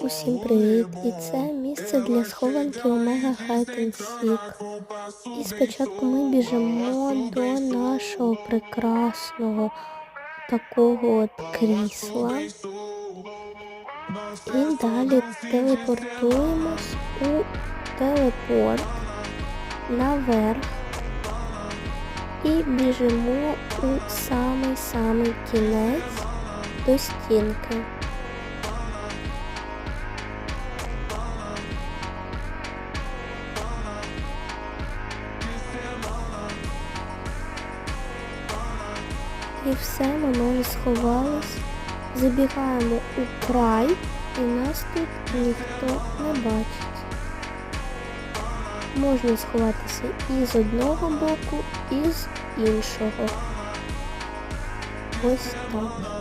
Усім привіт! І це місце для схованки Омега Seek. І спочатку ми біжимо до нашого прекрасного такого от крісла. І далі телепортуємось у телепорт наверх і біжимо у самий-самий кінець до стінки. І все, ми майже сховались. Забігаємо у край, і нас тут ніхто не бачить. Можна сховатися і з одного боку, і з іншого. Ось так.